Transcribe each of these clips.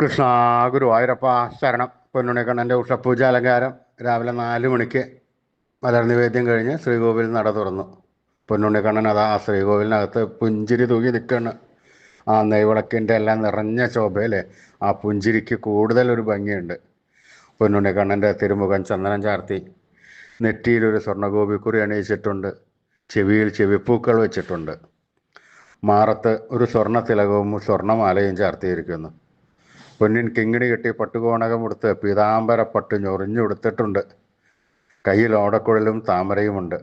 കൃഷ്ണ ഗുരുവായൂരപ്പ ശരണം. പൊന്നുണിക്കണ്ണന്റെ ഉഷപ്പൂജ അലങ്കാരം രാവിലെ നാല് മണിക്ക് മലർ നിവേദ്യം കഴിഞ്ഞ് ശ്രീകോവിൽ നട തുറന്നു. പൊന്നുണ്ണിക്കണ്ണൻ അതാ ആ ശ്രീകോവിലിനകത്ത് പുഞ്ചിരി തൂങ്ങി നിൽക്കണ് ആ നെയ്വിളക്കിന്റെ എല്ലാം നിറഞ്ഞ ശോഭയിലെ ആ പുഞ്ചിരിക്ക് കൂടുതൽ ഒരു ഭംഗിയുണ്ട് പൊന്നുണ്ണിക്കണ്ണന്റെ തിരുമുഖം ചന്ദനം ചാർത്തി. നെറ്റിയിലൊരു സ്വർണഗോപിക്കുറി അണിയിച്ചിട്ടുണ്ട്. ചെവിയിൽ ചെവിപ്പൂക്കൾ വെച്ചിട്ടുണ്ട്. മാറത്ത് ഒരു സ്വർണ തിലകവും സ്വർണമാലയും ചാർത്തിയിരിക്കുന്നു. പൊന്നിൻ കിങ്ങിണി കെട്ടി പട്ടുകോണകം ഉടുത്ത് പീതാംബരപ്പട്ട് ഞൊറിഞ്ഞുടുത്തിട്ടുണ്ട് കയ്യിൽ ഓടക്കുഴലും താമരയുമുണ്ട്.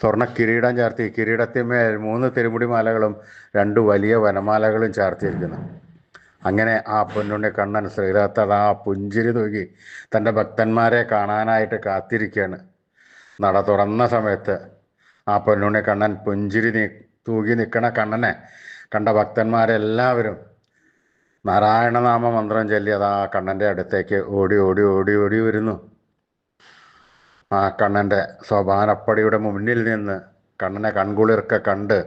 സ്വർണ കിരീടം ചാർത്തി കിരീടത്തിന്മേൽ മൂന്ന് തിരുമുടി മാലകളും രണ്ട് വലിയ വനമാലകളും ചാർത്തിയിരിക്കുന്നു. അങ്ങനെ ആ പൊന്നുണ്ണി കണ്ണൻ ശ്രീരാത്തത് ആ പുഞ്ചിരി തൂകി തന്റെ ഭക്തന്മാരെ കാണാനായിട്ട് കാത്തിരിക്കുകയാണ്. നട തുറന്ന സമയത്ത് ആ പൊന്നുണ്ണി കണ്ണൻ പുഞ്ചിരി തൂകി നിൽക്കണ കണ്ണനെ കണ്ട ഭക്തന്മാരെല്ലാവരും നാരായണനാമ മന്ത്രം ചൊല്ലി അത് ആ കണ്ണന്റെ അടുത്തേക്ക് ഓടി ഓടി ഓടി ഓടി വരുന്നു. ആ കണ്ണന്റെ സോപാനപ്പടിയുടെ മുന്നിൽ നിന്ന് കണ്ണനെ കൺകുളിർക്കെ കണ്ട്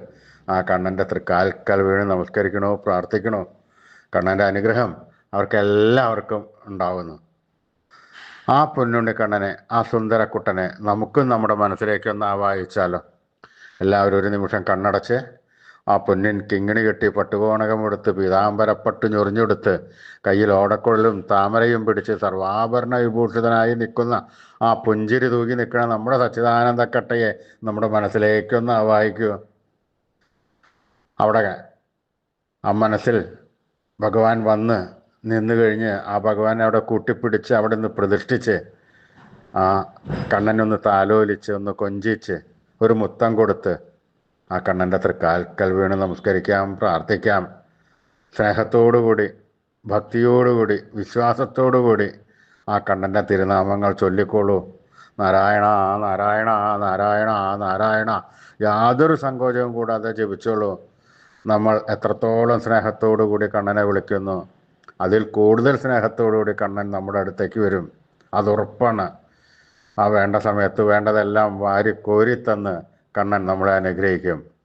ആ കണ്ണന്റെ തൃക്കാൽക്കൽ വീണ് നമസ്കരിക്കണോ പ്രാർത്ഥിക്കണോ? കണ്ണന്റെ അനുഗ്രഹം അവർക്കെല്ലാവർക്കും ഉണ്ടാവുന്നു. ആ പൊന്നുണ്ണി കണ്ണനെ ആ സുന്ദരക്കുട്ടനെ നമുക്കും നമ്മുടെ മനസ്സിലേക്കൊന്ന് ആവാഹിച്ചാലോ? എല്ലാവരും ഒരു നിമിഷം കണ്ണടച്ച് ആ പൊന്നിൻ കിങ്ങിണി കെട്ടി പട്ടുപോണകം എടുത്ത് പീതാംബരപ്പട്ട് ഞൊറിഞ്ഞെടുത്ത് കയ്യിൽ ഓടക്കുഴലും താമരയും പിടിച്ച് സർവാഭരണ വിഭൂഷിതനായി നിൽക്കുന്ന ആ പുഞ്ചിരി തൂകി നിൽക്കുന്ന നമ്മുടെ സച്ചിദാനന്ദക്കട്ടയെ നമ്മുടെ മനസ്സിലേക്കൊന്ന് ആവാഹിക്കുക. അവിടെ ആ മനസ്സിൽ ഭഗവാൻ വന്ന് നിന്ന് കഴിഞ്ഞ് ആ ഭഗവാനെ അവിടെ കൂട്ടിപ്പിടിച്ച് അവിടെ നിന്ന് പ്രതിഷ്ഠിച്ച് ആ കണ്ണനൊന്ന് താലോലിച്ച് ഒന്ന് കൊഞ്ചിച്ച് ഒരു മുത്തം കൊടുത്ത് ആ കണ്ണന്റെ തൃക്കാൽക്കൽ വീണ് നമസ്കരിക്കാം പ്രാർത്ഥിക്കാം. സ്നേഹത്തോടുകൂടി ഭക്തിയോടുകൂടി വിശ്വാസത്തോടുകൂടി ആ കണ്ണന്റെ തിരുനാമങ്ങൾ ചൊല്ലിക്കോളൂ നാരായണ നാരായണ നാരായണ നാരായണ. യാതൊരു സങ്കോചവും കൂടാതെ ജപിച്ചോളൂ. നമ്മൾ എത്രത്തോളം സ്നേഹത്തോടുകൂടി കണ്ണനെ വിളിക്കുന്നു. അതിൽ കൂടുതൽ സ്നേഹത്തോടുകൂടി കണ്ണൻ നമ്മുടെ അടുത്തേക്ക് വരും. അതുറപ്പാണ്. ആ വേണ്ട സമയത്ത് വേണ്ടതെല്ലാം വാരി കോരിത്തന്ന് കണ്ണൻ നമ്മളെ അനുഗ്രഹിക്കും.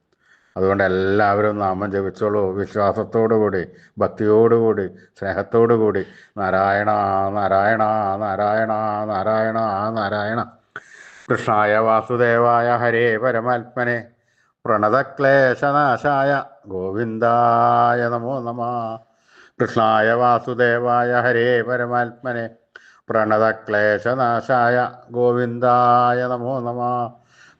അതുകൊണ്ട് എല്ലാവരും നാമം ജപിച്ചോളൂ. വിശ്വാസത്തോടുകൂടി ഭക്തിയോടുകൂടി സ്നേഹത്തോടുകൂടി. നാരായണ നാരായണ നാരായണ നാരായണ നാരായണ. കൃഷ്ണായ വാസുദേവായ ഹരേ പരമാത്മനെ. പ്രണതക്ലേശനാശായ ഗോവിന്ദായ നമോ നമ. കൃഷ്ണായ വാസുദേവായ ഹരേ പരമാത്മനെ. പ്രണതക്ലേശനാശായ ഗോവിന്ദായ നമോ നമ.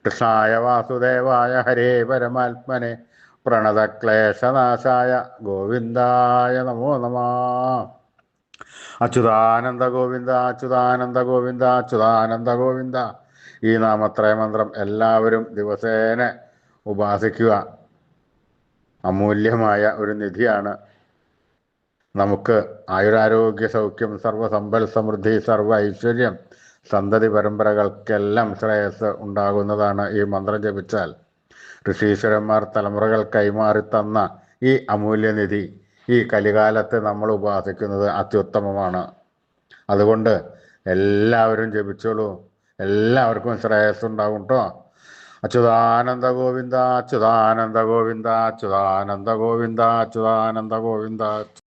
കൃഷ്ണായ വാസുദേവായ ഹരേ പരമാത്മനെ. പ്രണതക്ലേശനാശായ ഗോവിന്ദായ നമോ നമ. അച്യുതാനന്ദ ഗോവിന്ദ അച്യുതാനന്ദ ഗോവിന്ദ അച്യുതാനന്ദ ഗോവിന്ദ. ഈ നാമത്രയ മന്ത്രം എല്ലാവരും ദിവസേന ഉപാസിക്കുക. അമൂല്യമായ ഒരു നിധിയാണ്. നമുക്ക് ആയുരാരോഗ്യ സൗഖ്യം സർവസമ്പൽ സമൃദ്ധി സർവ ഐശ്വര്യം സന്തതി പരമ്പരകൾക്കെല്ലാം ശ്രേയസ് ഉണ്ടാകുന്നതാണ് ഈ മന്ത്രം ജപിച്ചാൽ. ഋഷീശ്വരന്മാർ തലമുറകൾ കൈമാറി തന്ന ഈ അമൂല്യനിധി ഈ കലികാലത്ത് നമ്മൾ ഉപാസിക്കുന്നത് അത്യുത്തമമാണ്. അതുകൊണ്ട് എല്ലാവരും ജപിച്ചോളൂ. എല്ലാവർക്കും ശ്രേയസ് ഉണ്ടാകും കേട്ടോ അച്യുതാനന്ദ ഗോവിന്ദ അച്യുതാനന്ദ ഗോവിന്ദ അച്യുതാനന്ദ ഗോവിന്ദ അച്യുതാനന്ദ ഗോവിന്ദ.